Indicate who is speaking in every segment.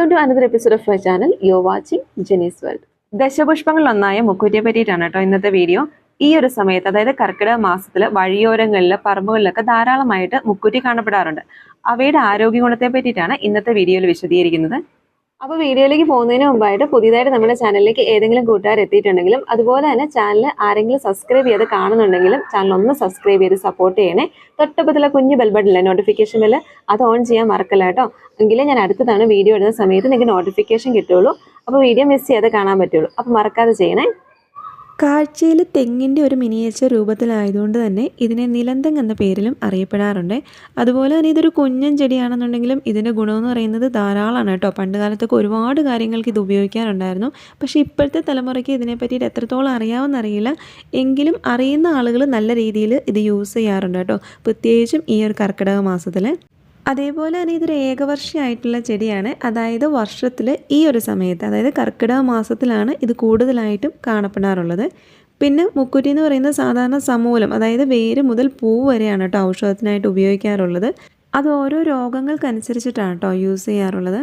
Speaker 1: Welcome to another episode of my channel you watching Jeni's world ദശപുഷ്പങ്ങളിൽ ഒന്നായ മുക്കുറ്റിയെ പറ്റിയിട്ടാണ് കേട്ടോ ഇന്നത്തെ വീഡിയോ ഈ ഒരു സമയത്ത് അതായത് കർക്കിടക മാസത്തിൽ വഴിയോരങ്ങളിൽ പറമ്പുകളിലൊക്കെ ധാരാളമായിട്ട് മുക്കുറ്റി കാണപ്പെടാറുണ്ട്. അവയുടെ ആരോഗ്യ ഗുണത്തെ പറ്റിയിട്ടാണ് ഇന്നത്തെ വീഡിയോയിൽ വിശദീകരിക്കുന്നത്. അപ്പോൾ വീഡിയോയിലേക്ക് പോകുന്നതിന് മുമ്പായിട്ട് പുതിയതായിട്ട് നമ്മുടെ ചാനലിലേക്ക് ഏതെങ്കിലും കൂട്ടുകാർ എത്തിയിട്ടുണ്ടെങ്കിലും അതുപോലെ തന്നെ ചാനൽ ആരെങ്കിലും സബ്സ്ക്രൈബ് ചെയ്ത് കാണുന്നുണ്ടെങ്കിലും ചാനൽ ഒന്ന് സബ്സ്ക്രൈബ് ചെയ്ത് സപ്പോർട്ട് ചെയ്യണേ. തൊട്ടപ്പത്തിലെ കുഞ്ഞ് ബെൽബട്ടില്ലേ നോട്ടിഫിക്കേഷൻ ബെല്ല് അത് ഓൺ ചെയ്യാൻ മറക്കല്ല കേട്ടോ? എങ്കിലേ ഞാൻ അടുത്തതാണ് വീഡിയോ ഇടുന്ന സമയത്ത് നിങ്ങൾക്ക് നോട്ടിഫിക്കേഷൻ കിട്ടുള്ളൂ അപ്പോൾ വീഡിയോ മിസ് ചെയ്യാതെ കാണാൻ പറ്റുള്ളൂ അപ്പോൾ മറക്കാതെ ചെയ്യണേ.
Speaker 2: കാഴ്ചയിൽ തെങ്ങിന്റെ ഒരു മിനിയേച്ചർ രൂപത്തിലായതുകൊണ്ട് തന്നെ ഇതിനെ നിലന്തങ് എന്ന പേരിലും അറിയപ്പെടാറുണ്ട്. അതുപോലെ തന്നെ ഇതൊരു കുഞ്ഞൻ ചെടിയാണെന്നുണ്ടെങ്കിലും ഇതിന്റെ ഗുണമെന്ന് പറയുന്നത് ധാരാളമാണ് കേട്ടോ. പണ്ട് കാലത്തൊക്കെ ഒരുപാട് കാര്യങ്ങൾക്ക് ഇത് ഉപയോഗിക്കാറുണ്ടായിരുന്നു. പക്ഷേ ഇപ്പോഴത്തെ തലമുറയ്ക്ക് ഇതിനെ പറ്റിയിട്ട് എത്രത്തോളം അറിയാമെന്നറിയില്ല എങ്കിലും അറിയുന്ന ആളുകൾ നല്ല രീതിയിൽ ഇത് യൂസ് ചെയ്യാറുണ്ട് കേട്ടോ. പ്രത്യേകിച്ചും ഈ ഒരു കർക്കിടക മാസത്തിൽ. അതേപോലെ തന്നെ ഇതൊരു ഏകവർഷമായിട്ടുള്ള ചെടിയാണ്. അതായത് വർഷത്തിൽ ഈ ഒരു സമയത്ത് അതായത് കർക്കിടക മാസത്തിലാണ് ഇത് കൂടുതലായിട്ടും കാണപ്പെടാറുള്ളത്. പിന്നെ മുക്കുറ്റി എന്ന് പറയുന്നത് സാധാരണ സമൂലം അതായത് വേര് മുതൽ പൂ വരെയാണ് കേട്ടോ ഔഷധത്തിനായിട്ട് ഉപയോഗിക്കാറുള്ളത്. അത് ഓരോ രോഗങ്ങൾക്കനുസരിച്ചിട്ടാണ് കേട്ടോ യൂസ് ചെയ്യാറുള്ളത്.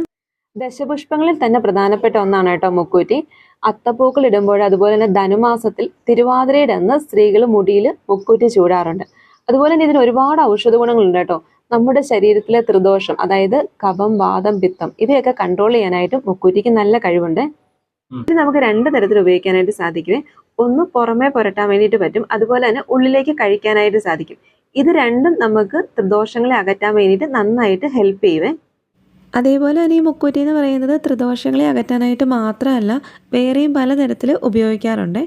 Speaker 1: ദശപുഷ്പങ്ങളിൽ തന്നെ പ്രധാനപ്പെട്ട ഒന്നാണ് കേട്ടോ മുക്കൂറ്റി. അത്തപ്പൂക്കൾ ഇടുമ്പോൾ അതുപോലെ തന്നെ ധനുമാസത്തിൽ തിരുവാതിരയുടെ അന്ന് സ്ത്രീകൾ മുടിയിൽ മുക്കൂറ്റി ചൂടാറുണ്ട്. അതുപോലെ തന്നെ ഇതിന് ഒരുപാട് ഔഷധ ഗുണങ്ങളുണ്ട് കേട്ടോ. നമ്മുടെ ശരീരത്തിലെ ത്രിദോഷം അതായത് കഫം വാദം പിത്തം ഇവയൊക്കെ കൺട്രോൾ ചെയ്യാനായിട്ടും മുക്കൂറ്റിക്ക് നല്ല കഴിവുണ്ട്. ഇത് നമുക്ക് രണ്ട് തരത്തിൽ ഉപയോഗിക്കാനായിട്ട് സാധിക്കുമേ ഒന്ന് പുറമേ പുരട്ടാൻ വേണ്ടിയിട്ട് പറ്റും അതുപോലെ തന്നെ ഉള്ളിലേക്ക് കഴിക്കാനായിട്ട് സാധിക്കും. ഇത് രണ്ടും നമുക്ക് ത്രിദോഷങ്ങളെ അകറ്റാൻ വേണ്ടിയിട്ട് നന്നായിട്ട് ഹെൽപ്പ് ചെയ്യുവേ.
Speaker 2: അതേപോലെ തന്നെ ഈ മുക്കൂറ്റി എന്ന് പറയുന്നത് ത്രിദോഷങ്ങളെ അകറ്റാനായിട്ട് മാത്രമല്ല വേറെയും പലതരത്തിൽ ഉപയോഗിക്കാറുണ്ട്.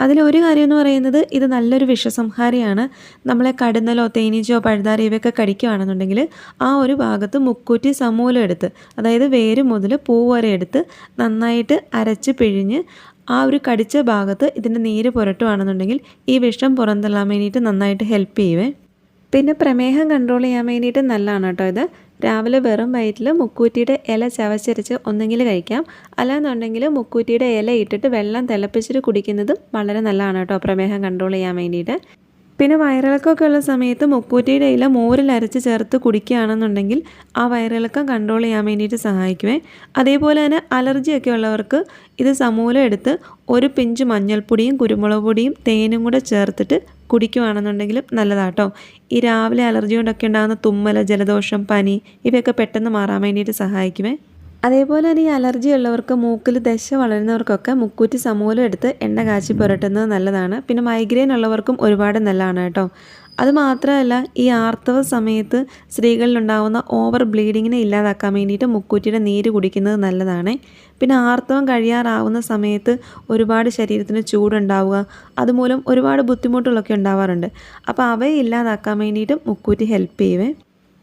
Speaker 2: അതിലൊരു കാര്യം എന്ന് പറയുന്നത് ഇത് നല്ലൊരു വിഷസംഹാരിയാണ്. നമ്മളെ കടുന്നലോ തേനീച്ചോ പഴുതാര ഇവയൊക്കെ കടിക്കുകയാണെന്നുണ്ടെങ്കിൽ ആ ഒരു ഭാഗത്ത് മുക്കൂറ്റി സമൂലം എടുത്ത് അതായത് വേര് മുതൽ പൂ വരെ എടുത്ത് നന്നായിട്ട് അരച്ച് പിഴിഞ്ഞ് ആ ഒരു കടിച്ച ഭാഗത്ത് ഇതിന്റെ നീര് പുരട്ടുകയാണെന്നുണ്ടെങ്കിൽ ഈ വിഷം പുറന്തള്ളാൻ വേണ്ടിയിട്ട് നന്നായിട്ട് ഹെൽപ്പ് ചെയ്യുവേ. പിന്നെ പ്രമേഹം കൺട്രോൾ ചെയ്യാൻ വേണ്ടിയിട്ട് നല്ലതാണ് കേട്ടോ ഇത്. രാവിലെ വെറും വയറ്റിൽ മുക്കൂറ്റിയുടെ ഇല ചവച്ചരച്ച് ഒന്നെങ്കിൽ കഴിക്കാം. അല്ലാന്നുണ്ടെങ്കിൽ മുക്കൂറ്റിയുടെ ഇല ഇട്ടിട്ട് വെള്ളം തിളപ്പിച്ചിട്ട് കുടിക്കുന്നതും വളരെ നല്ലതാണ് കേട്ടോ. പ്രമേഹം കൺട്രോൾ ചെയ്യാൻ വേണ്ടിയിട്ട്. പിന്നെ വയറിളക്കമൊക്കെ ഉള്ള സമയത്ത് മുക്കൂറ്റിയുടെ ഇല മോരിൽ അരച്ച് ചേർത്ത് കുടിക്കുകയാണെന്നുണ്ടെങ്കിൽ ആ വയറിളക്കം കൺട്രോൾ ചെയ്യാൻ വേണ്ടിയിട്ട് സഹായിക്കുവേ. അതേപോലെ തന്നെ അലർജിയൊക്കെ ഉള്ളവർക്ക് ഇത് സമൂലം എടുത്ത് ഒരു പിഞ്ച് മഞ്ഞൾപ്പൊടിയും കുരുമുളക് പൊടിയും തേനും കൂടെ ചേർത്തിട്ട് കുടിക്കുകയാണെന്നുണ്ടെങ്കിലും നല്ലതാട്ടോ. ഈ രാവിലെ അലർജി കൊണ്ടൊക്കെ ഉണ്ടാകുന്ന തുമ്മൽ ജലദോഷം പനി ഇവയൊക്കെ പെട്ടെന്ന് മാറാൻ വേണ്ടിയിട്ട് സഹായിക്കുമേ. അതേപോലെ തന്നെ ഈ അലർജി ഉള്ളവർക്ക് മൂക്കിൽ ദശ വളരുന്നവർക്കൊക്കെ മുക്കൂറ്റി സമൂലം എടുത്ത് എണ്ണ കാച്ചി പുരട്ടുന്നത് നല്ലതാണ്. പിന്നെ മൈഗ്രെയിൻ ഉള്ളവർക്കും ഒരുപാട് നല്ലതാണ് കേട്ടോ. അത് മാത്രമല്ല ഈ ആർത്തവ സമയത്ത് സ്ത്രീകളിലുണ്ടാകുന്ന ഓവർ ബ്ലീഡിങ്ങിനെ ഇല്ലാതാക്കാൻ വേണ്ടിയിട്ട് മുക്കൂറ്റിയുടെ നീര് കുടിക്കുന്നത് നല്ലതാണ്. പിന്നെ ആർത്തവം കഴിയാറാവുന്ന സമയത്ത് ഒരുപാട് ശരീരത്തിന് ചൂടുണ്ടാവുക അതുമൂലം ഒരുപാട് ബുദ്ധിമുട്ടുകളൊക്കെ ഉണ്ടാവാറുണ്ട്. അപ്പോൾ അവയെ ഇല്ലാതാക്കാൻ വേണ്ടിയിട്ട് മുക്കൂറ്റി ഹെൽപ്പ് ചെയ്യുവേ.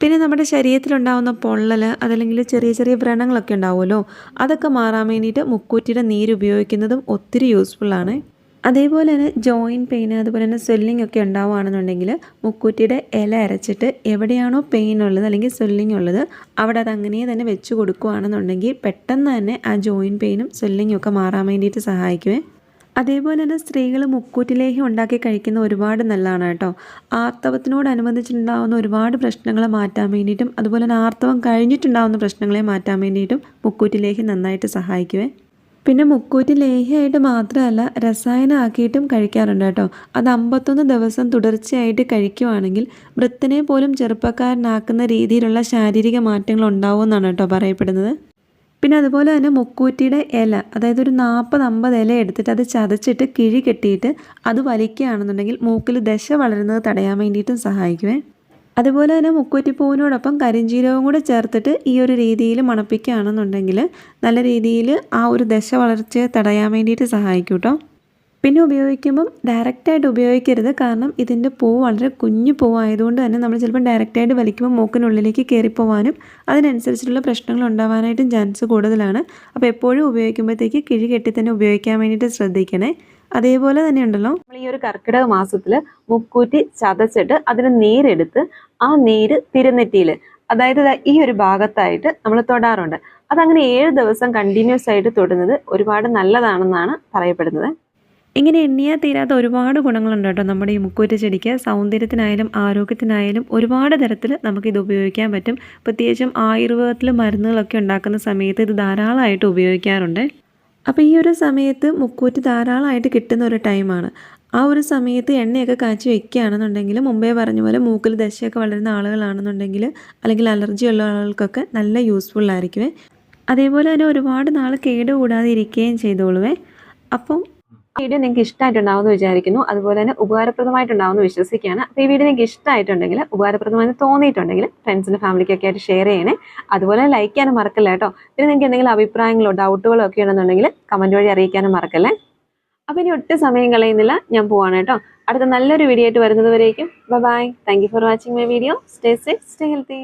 Speaker 2: പിന്നെ നമ്മുടെ ശരീരത്തിലുണ്ടാകുന്ന പൊള്ളൽ അതല്ലെങ്കിൽ ചെറിയ ചെറിയ വ്രണങ്ങളൊക്കെ ഉണ്ടാവുമല്ലോ അതൊക്കെ മാറാൻ വേണ്ടിയിട്ട് മുക്കൂറ്റിയുടെ നീര് ഉപയോഗിക്കുന്നതും ഒത്തിരി യൂസ്ഫുള്ളാണ് അതേപോലെ തന്നെ ജോയിന്റ് പെയിൻ അതുപോലെ തന്നെ സ്വെല്ലിംഗ് ഒക്കെ ഉണ്ടാവുകയാണെന്നുണ്ടെങ്കിൽ മുക്കൂറ്റിയുടെ ഇല അരച്ചിട്ട് എവിടെയാണോ പെയിൻ ഉള്ളത് അല്ലെങ്കിൽ സ്വെല്ലിംഗ് ഉള്ളത് അവിടെ അത് അങ്ങനെ തന്നെ വെച്ച് കൊടുക്കുകയാണെന്നുണ്ടെങ്കിൽ പെട്ടെന്ന് തന്നെ ആ ജോയിന്റ് പെയിനും സ്വെല്ലിങ്ങും ഒക്കെ മാറാൻ വേണ്ടിയിട്ട് സഹായിക്കുമേ അതേപോലെ തന്നെ സ്ത്രീകൾ മുക്കൂറ്റിലേഹി ഉണ്ടാക്കി കഴിക്കുന്ന ഒരുപാട് നല്ലതാണ് കേട്ടോ. ആർത്തവത്തിനോടനുബന്ധിച്ചുണ്ടാകുന്ന ഒരുപാട് പ്രശ്നങ്ങളെ മാറ്റാൻ വേണ്ടിയിട്ടും അതുപോലെ തന്നെ ആർത്തവം കഴിഞ്ഞിട്ടുണ്ടാകുന്ന പ്രശ്നങ്ങളെ മാറ്റാൻ വേണ്ടിയിട്ടും മുക്കൂറ്റിലേഹി നന്നായിട്ട് സഹായിക്കുവേ. പിന്നെ മുക്കൂറ്റി ലേഹ്യമായിട്ട് മാത്രമല്ല രസായനമാക്കിയിട്ടും കഴിക്കാറുണ്ട് കേട്ടോ. അത് അമ്പത്തൊന്ന് ദിവസം തുടർച്ചയായിട്ട് കഴിക്കുവാണെങ്കിൽ വൃത്തിനെ പോലും ചെറുപ്പക്കാരനാക്കുന്ന രീതിയിലുള്ള ശാരീരിക മാറ്റങ്ങൾ ഉണ്ടാവുമെന്നാണ് കേട്ടോ പറയപ്പെടുന്നത്. പിന്നെ അതുപോലെ തന്നെ മുക്കൂറ്റിയുടെ ഇല അതായത് ഒരു നാൽപ്പത് അമ്പത് ഇല എടുത്തിട്ട് അത് ചതച്ചിട്ട് കിഴി കെട്ടിയിട്ട് അത് വലിക്കുകയാണെന്നുണ്ടെങ്കിൽ മൂക്കിൽ ദശ വളരുന്നത് തടയാൻ വേണ്ടിയിട്ടും സഹായിക്കുമേ അതുപോലെ തന്നെ മുക്കൂറ്റിപ്പൂവിനോടൊപ്പം കരിഞ്ചീരകവും കൂടെ ചേർത്തിട്ട് ഈ ഒരു രീതിയിൽ മണപ്പിക്കുകയാണെന്നുണ്ടെങ്കിൽ നല്ല രീതിയിൽ ആ ഒരു ദശ വളർച്ചയെ തടയാൻ വേണ്ടിയിട്ട് സഹായിക്കും കേട്ടോ പിന്നെ ഉപയോഗിക്കുമ്പം ഡയറക്റ്റായിട്ട് ഉപയോഗിക്കരുത്. കാരണം ഇതിന്റെ പൂ വളരെ കുഞ്ഞു പൂവായതുകൊണ്ട് തന്നെ നമ്മൾ ചിലപ്പോൾ ഡയറക്റ്റായിട്ട് വലിക്കുമ്പോൾ മൂക്കിനുള്ളിലേക്ക് കയറിപ്പോവാനും അതിനനുസരിച്ചിട്ടുള്ള പ്രശ്നങ്ങൾ ഉണ്ടാവാനായിട്ടും ചാൻസ് കൂടുതലാണ്. അപ്പോൾ എപ്പോഴും ഉപയോഗിക്കുമ്പോഴത്തേക്ക് കിഴി കെട്ടി തന്നെ ഉപയോഗിക്കാൻ വേണ്ടിയിട്ട് ശ്രദ്ധിക്കണേ. അതേപോലെ തന്നെ ഉണ്ടല്ലോ
Speaker 1: നമ്മൾ ഈ ഒരു കർക്കിടക മാസത്തിൽ മുക്കൂറ്റി ചതച്ചിട്ട് അതിന് നീരെടുത്ത് ആ നീര് തിരുനെറ്റിയിൽ അതായത് ഈ ഒരു ഭാഗത്തായിട്ട് നമ്മൾ തൊടാറുണ്ട്. അതങ്ങനെ ഏഴ് ദിവസം കണ്ടിന്യൂസ് ആയിട്ട് തൊടുന്നത് ഒരുപാട് നല്ലതാണെന്നാണ് പറയപ്പെടുന്നത്.
Speaker 2: ഇങ്ങനെ എണ്ണിയാൽ തീരാത്ത ഒരുപാട് ഗുണങ്ങളുണ്ട് കേട്ടോ നമ്മുടെ ഈ മുക്കൂറ്റ ചെടിക്ക്. സൗന്ദര്യത്തിനായാലും ആരോഗ്യത്തിനായാലും ഒരുപാട് തരത്തിൽ നമുക്കിത് ഉപയോഗിക്കാൻ പറ്റും. പ്രത്യേകിച്ചും ആയുർവേദത്തിൽ മരുന്നുകളൊക്കെ ഉണ്ടാക്കുന്ന സമയത്ത് ഇത് ധാരാളമായിട്ട് ഉപയോഗിക്കാറുണ്ട്. അപ്പോൾ ഈ ഒരു സമയത്ത് മുക്കൂറ്റ് ധാരാളമായിട്ട് കിട്ടുന്ന ഒരു ടൈമാണ്. ആ ഒരു സമയത്ത് എണ്ണയൊക്കെ കാച്ചി വെക്കുകയാണെന്നുണ്ടെങ്കിൽ മുമ്പേ പറഞ്ഞ പോലെ മൂക്കിൽ ദശയൊക്കെ വളരുന്ന ആളുകളാണെന്നുണ്ടെങ്കിൽ അല്ലെങ്കിൽ അലർജി ഉള്ള ആളുകൾക്കൊക്കെ നല്ല യൂസ്ഫുൾ ആയിരിക്കുമേ അതേപോലെ തന്നെ ഒരുപാട് നാൾ കേടുകൂടാതെ ഇരിക്കുകയും ചെയ്തോളുവേ. അപ്പം
Speaker 1: വീഡിയോ നിങ്ങൾക്ക് ഇഷ്ടമായിട്ടുണ്ടാവുമെന്ന് വിചാരിക്കുന്നു. അതുപോലെ തന്നെ ഉപകാരപ്രദമായിട്ടുണ്ടാവുമെന്ന് വിശ്വസിക്കുകയാണ്. അപ്പോൾ ഈ വീഡിയോ നിങ്ങൾക്ക് ഇഷ്ടമായിട്ടുണ്ടെങ്കിൽ ഉപകാരപ്രദമായി തോന്നിയിട്ടുണ്ടെങ്കിൽ ഫ്രണ്ട്സിന് ഫാമിലിക്കൊക്കെ ആയിട്ട് ഷെയർ ചെയ്യണേ. അതുപോലെ ലൈക്ക് ചെയ്യാനും മറക്കല്ല കേട്ടോ? പിന്നെ നിങ്ങൾക്ക് എന്തെങ്കിലും അഭിപ്രായങ്ങളോ ഡൗട്ടുകളോ ഒക്കെ ഉണ്ടെന്നുണ്ടെങ്കിൽ കമന്റ് വഴി അറിയിക്കാനും മറക്കല്ലേ? അപ്പോൾ ഇനി ഒട്ടും സമയം കളയുന്നില്ല. ഞാൻ പോവാണ് കേട്ടോ. അടുത്ത നല്ലൊരു വീഡിയോ ആയിട്ട് വരുന്നത് വരേക്കും. Bye thank you for watching my video stay safe stay healthy